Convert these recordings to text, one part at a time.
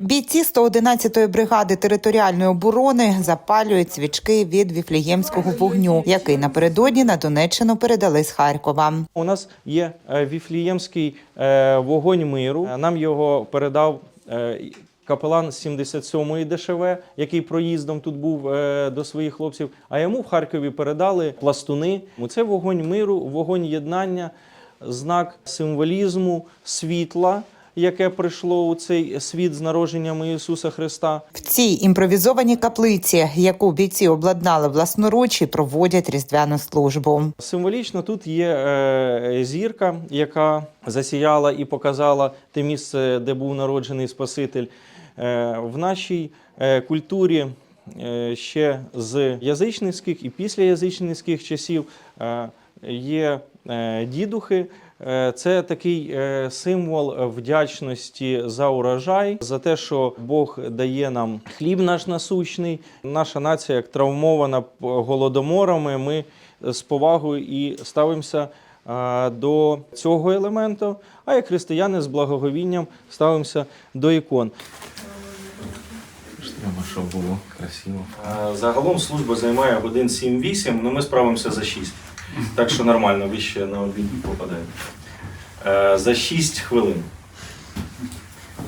Бійці 111-ї бригади територіальної оборони запалюють свічки від віфліємського вогню, який напередодні на Донеччину передали з Харкова. У нас є е, віфліємський е, вогонь миру. Е, Нам його передав капелан 77-ї ДШВ, який проїздом тут був до своїх хлопців. А йому в Харкові передали пластуни. Це вогонь миру, вогонь єднання, знак символізму, світла, яке прийшло у цей світ з народженням Ісуса Христа. В цій імпровізованій каплиці, яку бійці обладнали власноруч, і проводять різдвяну службу. Символічно тут є е, зірка, яка засіяла і показала те місце, де був народжений Спаситель. Е, в нашій е, культурі ще з язичницьких і післяязичницьких часів є е, дідухи. Е, Це такий е, символ вдячності за урожай, за те, що Бог дає нам хліб наш насущний. Наша нація, як травмована голодоморами, ми з повагою і ставимося до цього елементу. А як християни з благоговінням ставимося до ікон. Треба, щоб було красиво. Загалом служба займає годин 7-8, але ми справимося за 6. Так що нормально, ви ще на обід попадаєте. За 6 хвилин.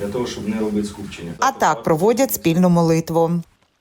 Для того, щоб не робити скупчення. А так проводять спільну молитву.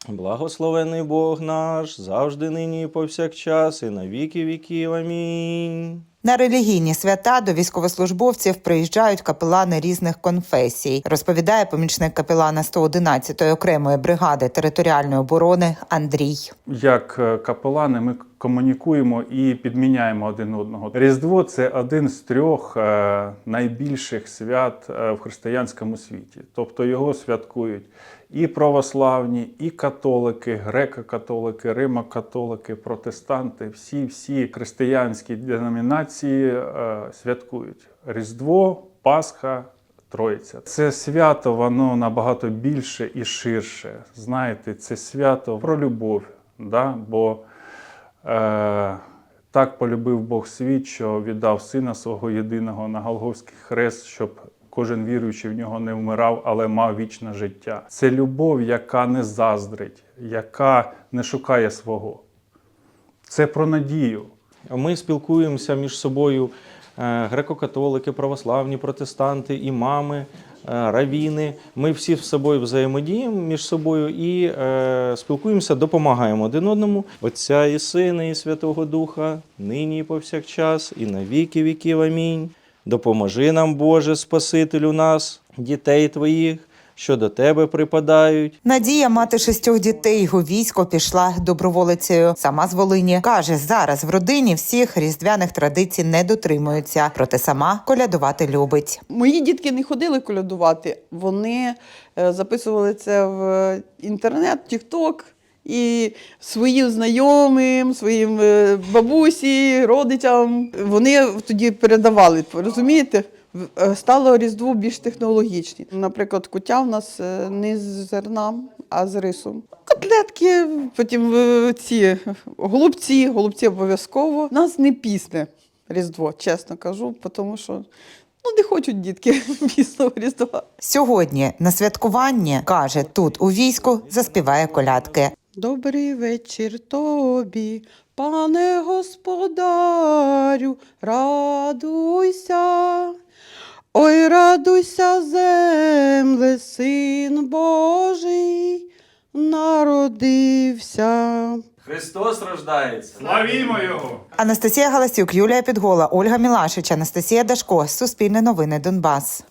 Благословений Бог наш, завжди нині і повсякчас, і на віки віків. Амінь. На релігійні свята до військовослужбовців приїжджають капелани різних конфесій, розповідає помічник капелана 111-ї окремої бригади територіальної оборони Андрій. Як е, капелани ми комунікуємо і підміняємо один одного. Різдво це один з трьох е, найбільших свят е, в християнському світі. Тобто його святкують і православні, і католики, греко-католики, римо-католики, протестанти. Всі всі християнські деномінації е, святкують Різдво, Пасха. Троїця. Це свято, воно набагато більше і ширше. Знаєте, це свято про любов. Да? Бо так полюбив Бог світ, що віддав сина свого єдиного на Голговський хрест, щоб кожен віруючий в нього не вмирав, але мав вічне життя. Це любов, яка не заздрить, яка не шукає свого. Це про надію. Ми спілкуємося між собою е, греко-католики, православні, протестанти, імами, е, равіни. Ми всі з собою взаємодіємо між собою і е, спілкуємося, допомагаємо один одному. Отця і Сина, і Святого Духа, нині і повсякчас, і на віки віків. Амінь. Допоможи нам, Боже, Спасителю нас, дітей Твоїх, що до Тебе припадають. Надія, мати шістьох дітей у військо пішла доброволицею. Сама з Волині каже, зараз в родині всіх різдвяних традицій не дотримуються, проте сама колядувати любить. Мої дітки не ходили колядувати, вони е, записували це в інтернет, Тікток. І своїм знайомим, своїм е, бабусі, родичам вони тоді передавали. Розумієте? Е, Стало Різдво більш технологічні. Наприклад, куття в нас е, не з зерна, а з рисом. Котлетки, потім е, ці голубці, голубці обов'язково. У нас не пісне Різдво, чесно кажу, тому що ну, не хочуть дітки пісного Різдва. Сьогодні на святкуванні каже, тут у війську заспіває колядки. Добрий вечір тобі, пане господарю, радуйся. Ой, радуйся, земле, син Божий, народився. Христос рождається! Славімо його! Анастасія Галасюк, Юлія Підгола, Ольга Мілашич, Анастасія Дашко. Суспільне новини Донбас.